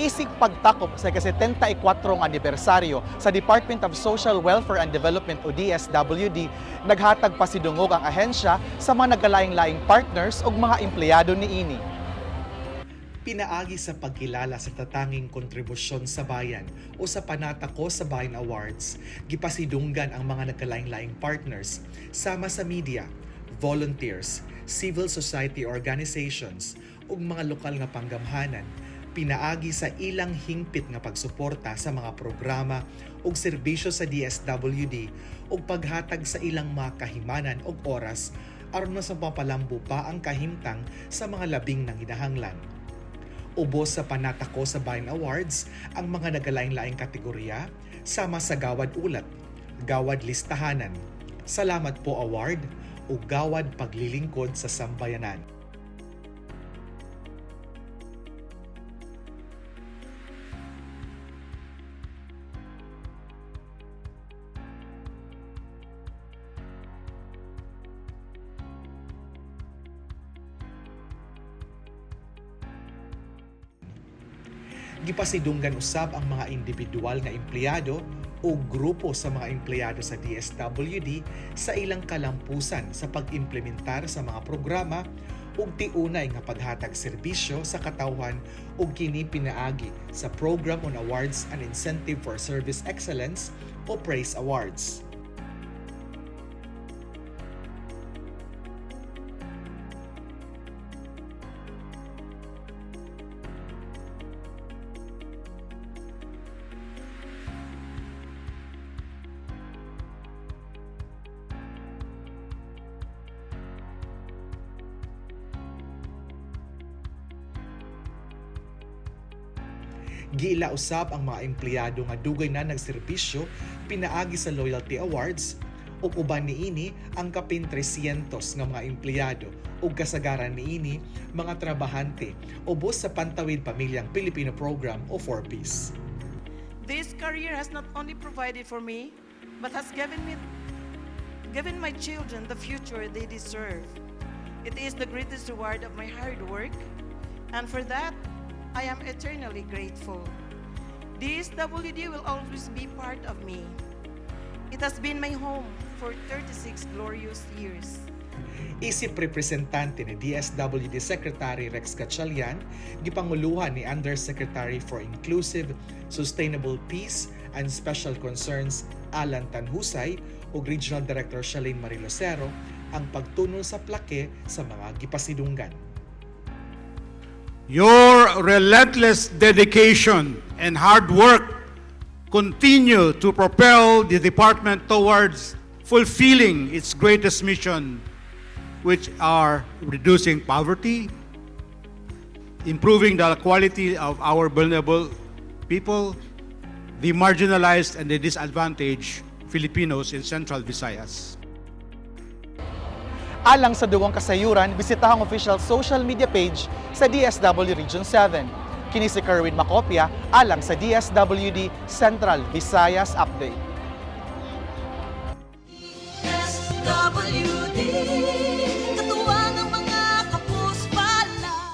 isig pagtakop sa kasi-74 anibersaryo sa Department of Social Welfare and Development o DSWD, naghatag pasidungog ang ahensya sa mga nagalaing-laing partners ug mga empleyado ni ini. Pinaagi sa pagkilala sa tatanging kontribusyon sa bayan o sa Panatako sa Bayan Awards, gipasidunggan ang mga nagkalaing-laing partners sama sa media, volunteers, civil society organizations ug mga lokal nga panggamhanan pinaagi sa ilang hingpit nga pagsuporta sa mga programa ug serbisyo sa DSWD ug paghatag sa ilang mga kahimanan ug oras aron mas mapapalambo pa ang kahimtang sa mga labing nang hinahanglan. Ubos sa panatako sa Bayan Awards ang mga nagalaing-laing kategorya sama sa Gawad Ulat, Gawad Listahanan, Salamat po Award o Gawad Paglilingkod sa Sambayanan. Gipasidunggan usab ang mga individual nga empleyado o grupo sa mga empleyado sa DSWD sa ilang kalampusan sa pag-implementar sa mga programa ug tiunay nga paghatag serbisyo sa katawhan ug kini pinaagi sa Program on Awards and Incentive for Service Excellence o PRAISE Awards. Giila usab ang mga empleyado nga dugay na nagserbisyo pinaagi sa Loyalty Awards ug uban niini ang kapin 300 nga mga empleyado ug kasagaran niini mga trabahante ubos sa Pantawid Pamilyang Pilipino Program o 4Ps. This career has not only provided for me, but has given me given my children the future they deserve. It is the greatest reward of my hard work, and for that, I am eternally grateful. DSWD will always be part of me. It has been my home for 36 glorious years. Isip representante ni DSWD Secretary Rex Gatchalian, gipanguluhan ni Undersecretary for Inclusive, Sustainable Peace and Special Concerns Alan Tanhusay ug Regional Director Shalane Marilosero ang pagtunol sa plake sa mga gipasidunggan. Relentless dedication and hard work continue to propel the department towards fulfilling its greatest mission, which are reducing poverty, improving the quality of our vulnerable people, the marginalized and the disadvantaged Filipinos in Central Visayas. Alang sa duwang kasayuran, bisitahang official social media page sa DSW Region 7. Kini si Kerwin Macopia alang sa DSWD Central Visayas Update.